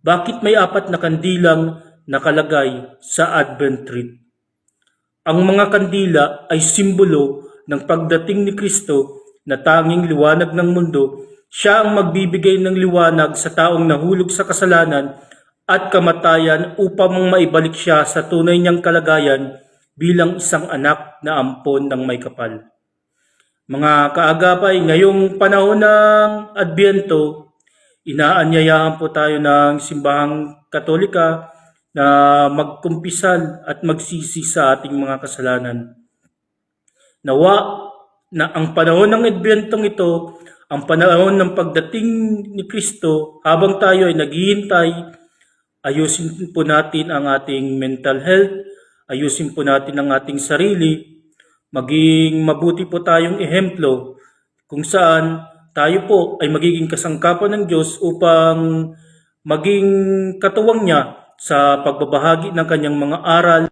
Bakit may apat na kandilang nakalagay sa Advent tree? Ang mga kandila ay simbolo ng pagdating ni Kristo na tanging liwanag ng mundo. Siya ang magbibigay ng liwanag sa taong nahulog sa kasalanan at kamatayan upang maibalik siya sa tunay niyang kalagayan bilang isang anak na ampon ng may kapal. Mga kaagapay, ngayong panahon ng Adbyento, inaanyayahan po tayo ng simbahang katolika na magkumpisal at magsisi sa ating mga kasalanan. Nawa na ang panahon ng Adbentong ito, ang panahon ng pagdating ni Kristo, habang tayo ay naghihintay, ayusin po natin ang ating mental health, ayusin po natin ang ating sarili, maging mabuti po tayong ehemplo kung saan tayo po ay magiging kasangkapan ng Diyos upang maging katuwang niya sa pagbabahagi ng kanyang mga aral